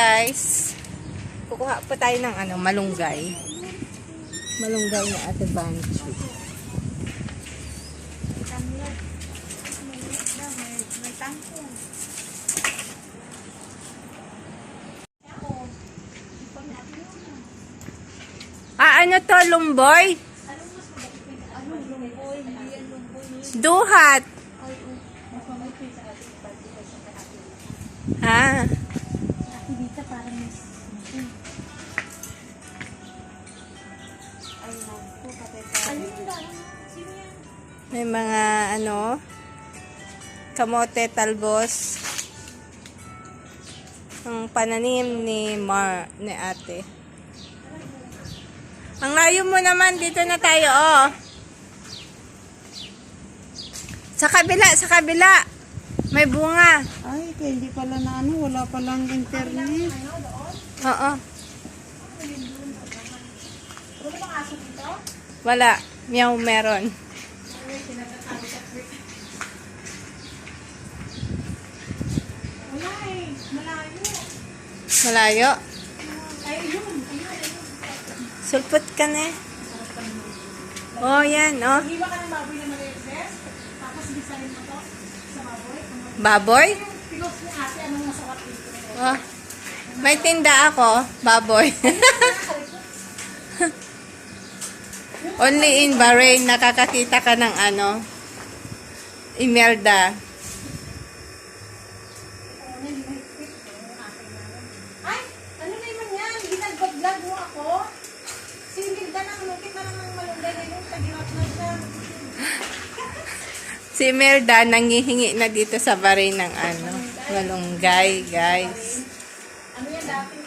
Guys, kukuha pa tayo ng ano, malunggay. Malunggay na ate Bancho. Ah, ano to, lumboy? Duhat. Ah. May mga ano, kamote talbos. Ang pananim ni Mar, ni ate. Ang layo mo naman, dito na tayo, oh. Sa kabila, sa kabila. May bunga. Ay, hindi pala na ano, wala palang internet. Oo. Wala. Meow meron. Wala eh, malayo. Malayo. Ay, yun, Sulpot ka na eh. Oh, yan, oh. Hiwa ka ng baboy na maliit, tapos bisahin mo to sa baboy. Baboy? Pinost ni ate, anong masarap dito? Oh. May tinda ako, baboy. Only in Bahrain nakakakita ka ng ano, Imelda. Ay, ano na naman yan? Ginag-vlog mo ako? Ng lukit na lang ng malunggay na yun, tagirap na siya. Si Imelda nangihingi na dito sa Bahrain ng ano, malunggay, guys. Ano yan, dating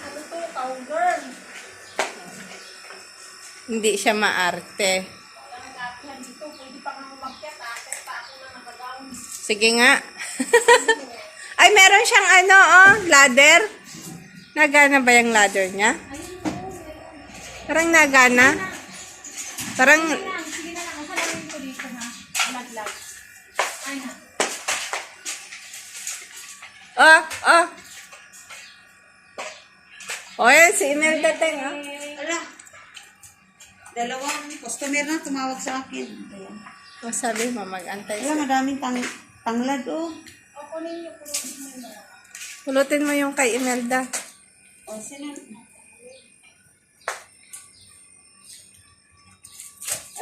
ako na nakagown. Sige nga. Ay, meron siyang ano, oh, ladder. Nagana ba yung ladder niya? Parang nagana. Parang, oh, oh. O, yan, si Imelda Teng, oh. Ala. Dalawang customer na tumawag sa akin. Ayan. O, Oh, sabi mo, mag-antay Wala, siya. madaming tang tanglad, oh. Pulutin mo yung kay Imelda. O, sino?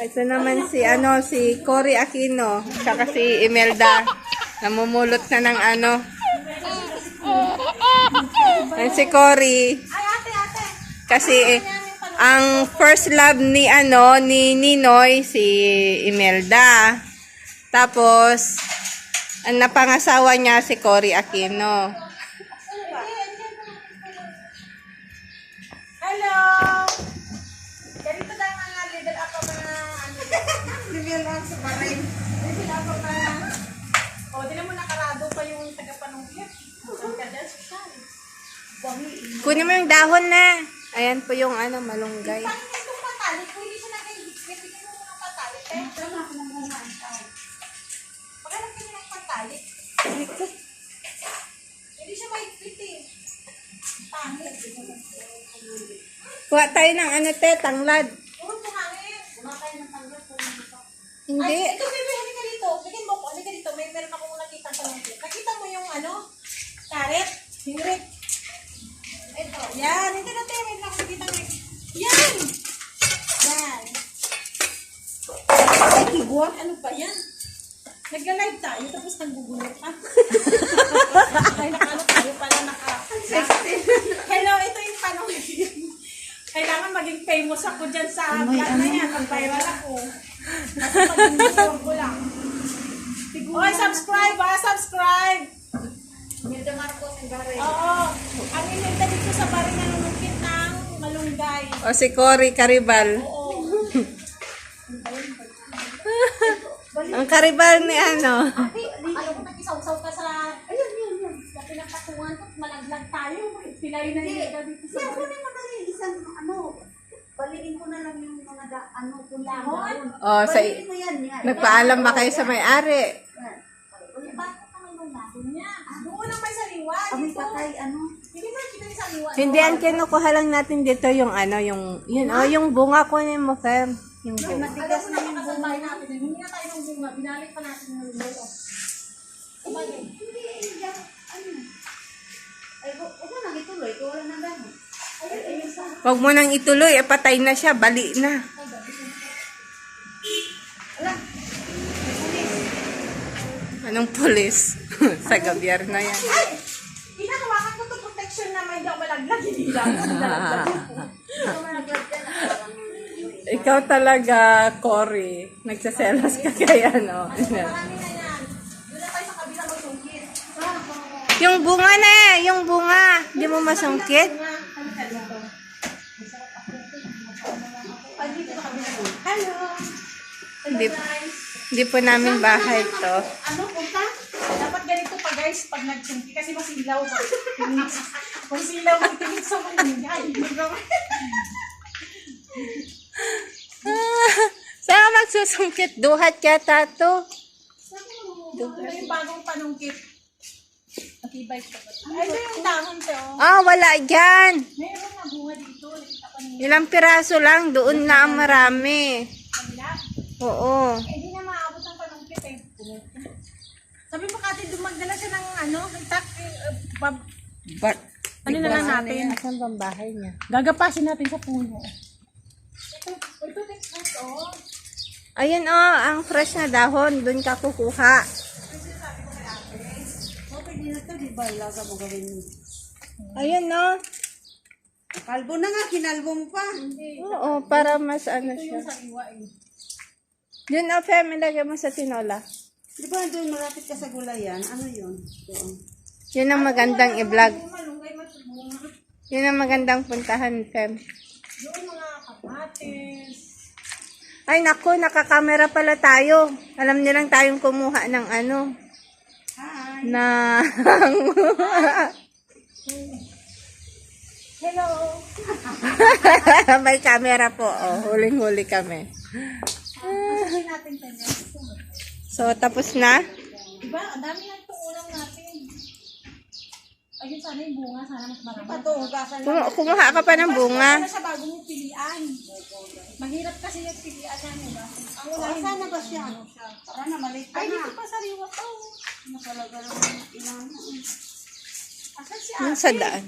Ito naman si, ano, si Cory Aquino. Tsaka si Imelda. Namumulot na ng ano. Ay, si Cory. Ay, ate, ate. Kasi eh, ang first love ni ano ni Ninoy si Imelda. Tapos ang napangasawa niya si Cory Aquino. Hello! Ganito tayo mga level up ang mga ano. Level up sa Bahrain. Level up mga... O, di na mo nakarado pa yung taga-panungkit. Bawiin. Kunin mo yung dahon na. Ayan po yung ano malunggay. Kuha tayo ng ano te, tanglad. Hindi. Ay, ito, baby, halika dito. Bigyan mo ko, halika dito. May meron akong nakita sa mga Nakita mo yung ano? Karet? Hingrit? Ito. Yan. Ito na tayo. May meron akong nakita ng... Yan! Yan. Ay, kigwat. Ano ba yan? Nagla-live tayo, tapos nagugulot ka. Ay, nakano tayo pala, naka... Hello, ito yung tanong. Kailangan maging famous ako dyan sa vlog na yan. Mag-viral ako. Kasi vlog ko lang. Oy, subscribe ha! Subscribe! Milda Marcos ang gari. Oo. Ang ilinda dito sa bari na nunukit ng malunggay. O si Cory Caribal. Oo. Ang karibal ni ano. Ate, ano kung nakisaw-saw ka sa... Ayun, yun, yun. Sa pinagpatungan ko, malaglag tayo. Pilay na nilda dito sa bari. Hindi, ako isang ano, baliin ko na lang yung mga da, ano, kulahon. O, sa, nagpaalam ba kayo sa may-ari? Bakit ka naman natin niya? Doon lang may sariwa. Kami patay, ano? Hindi ba. Hindi, ang kinukuha lang natin dito yung ano, yung, yun, oh, yung bunga ko ni mo, Fem. Yung bunga. Alam mo na makasabay natin. Hindi na tayo ng bunga. Binalik pa natin ng lolo. Huwag mo nang ituloy, eh, patay na siya, bali na. Anong pulis? Sa gabyar na yan. Ay! Inahawakan ko to protection na may daw malaglag. Hindi lang. Ikaw talaga, Cory. Nagsaselos ka kaya, no? Marami na yan. Doon na tayo sa kabila magsungkit. yung bunga na eh, yung bunga. Hindi mo masungkit? Hello! Hindi, hindi po namin bahay to. Ano, punta? Dapat ganito pa guys pag nagsungkit kasi masilaw. Kung silaw ang tingin sa maningay. Saan ka magsusungkit? Duhat yata to. Ito yung bagong panungkit. Matibay pa ba? Ay, yung dahon to. Ah, wala dyan. Meron na bunga dito. Ilang piraso lang, doon na ang marami. Oo. Eh, di na maabot ang panungkit eh. Sabi mo kati, dumagdala siya ng ano, ng tak, eh, bab- But, Ano na lang natin? Asan bang bahay niya? gagapasin natin sa puno. Ito, ito, ito, oh. Ayun oh, ang fresh na dahon. Doon ka kukuha. Ayun oh. Kalbo na nga, kinalbo mo pa. Oo, para mas ano Ito siya. yung sariwa eh. Yun oh, Fem, ilagay mo sa tinola. Di ba doon malapit ka sa gulayan? Ano yun? Doon. Yun ang magandang i-vlog. Yun ang magandang puntahan, Fem. Yung mga kamatis. Ay, naku, nakakamera pala tayo. Alam nilang tayong kumuha ng ano. Hi. Na... Hello! May camera po. Oh, huling-huli kami. So, tapos na? Diba? Ang dami na itong ulam natin. Ayun, sana yung bunga. Sana mas marami. Pato, hugasan lang. Kumu- kumuha ka pa ng bunga. Wala siya bago mong pilian. Mahirap kasi yung pilian namin. Diba? Ang unahin Saan na ba siya? Para na, maliit ka Ay, na. dito pa sariwa to. Nakalaga lang ilang. Asan si Yung sa daan.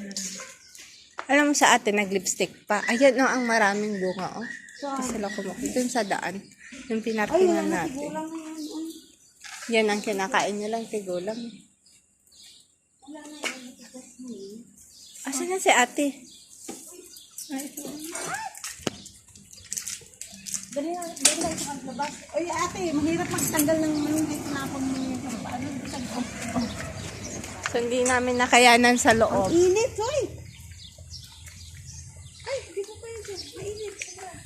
Alam mo sa atin, nag-lipstick pa. Ayan no, ang maraming bunga, oh. Kasi sila kumuha. Doon sa daan. Yung pinarkingan natin. Na yan. ay. Ang kinakain nyo lang, tigulang. Asan na si ate? Dali na, dali na sa labas. Oy, ate, mahirap magtanggal ng malunggay tinapon mo yung paano. So, hindi namin nakayanan sa loob. Init, oy.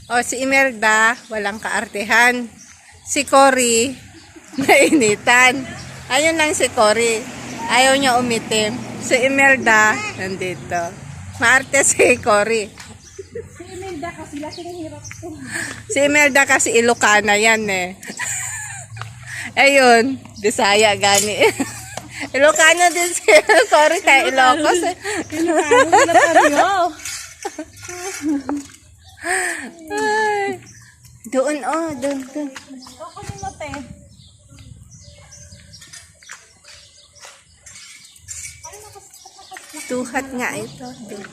O, si Imelda, walang kaartehan. Si Cory, nainitan. Ayun lang si Cory. Ayaw niya umitim. Si Imelda, nandito. Maarte si Cory. Si Imelda kasi laki ng hirap ko. Si Imelda kasi Ilocana yan eh. Ayun, Bisaya gani. Ilocano din si Cory kaya Ilocos eh. Ano na tayo? Ay. Doon oh, doon, doon. Ako ni Mate. Tuhat nga ito. Duhat.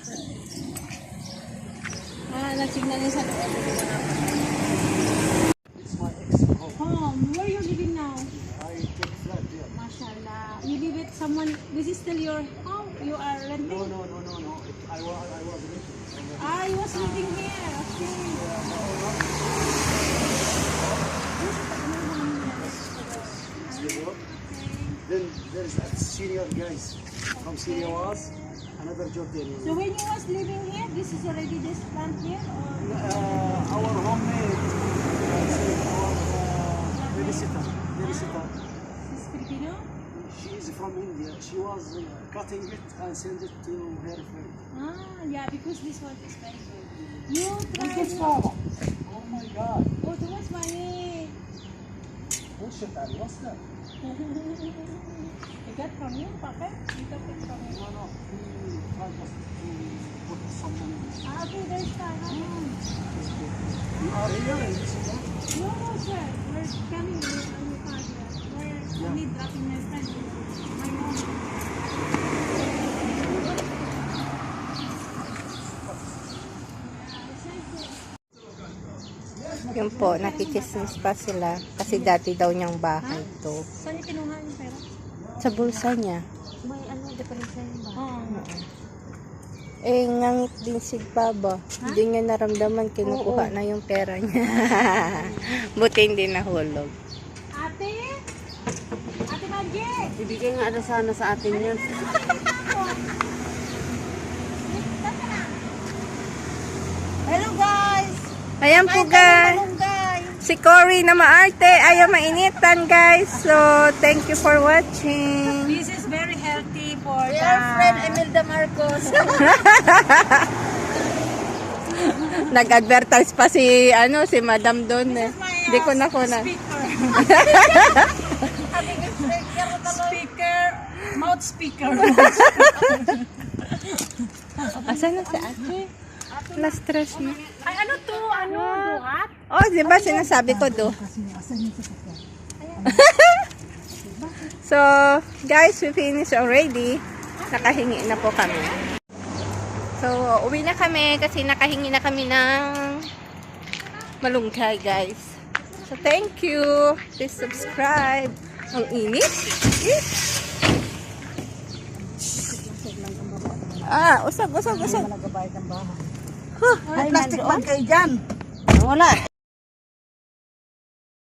Ah, nagsignal niya sa loob. Home, where you living now? Mashallah. You live with someone, this is still your home? You are renting? No, no, no, no, no. I was, I was living. Ah, you was living here. Okay. Then there's a senior guys from Syria was another Jordanian. So when you was living here, this is already this plant here? Or? Uh, our homemade, uh, our uh, babysitter, babysitter. This is Filipino? She is from India. She was uh, cutting it and send it to her friend. Ah, yeah, because this one is very good. You try. At Oh my God. Oh, much money. Bullshit, Ali. What's that? You got from you, Papa? You got it from you. No, no. He tried just to put some money. Ah, okay, there's time. You are here in this area? No, no, sir. We're coming with our father. We're only dropping my friend. My mom. Yun po, nakikismis pa sila. Kasi dati daw niyang bahay to. Saan niyo kinuha yung pera? Sa bulsa niya. May ano, diferensya yun ba? Oo. Eh, ngangit din si Baba. Hindi niya naramdaman kinukuha na yung pera niya. Buti hindi nahulog. Ate? Ate Magic! Ibigay nga ano sana sa atin yan. Hello guys! Ayan po guys. Si Cory na maarte. Ayaw mainitan guys. So, thank you for watching. This is very healthy for Dear friend Imelda Marcos. Nag-advertise pa si, ano, si Madam doon eh. Hindi ko na ko na. speaker. speaker. Mouth speaker. Asan na si ate? Na-stress na. Ay, ano to? Ano? Buhat? Oh, di ba sinasabi ko do? so, guys, we finished already. Nakahingi na po kami. So, uwi na kami kasi nakahingi na kami ng malunggay, guys. So, thank you. Please subscribe. Ang init. Ah, usag, usag, usag. Ay, plastic bag kayo dyan. Wala.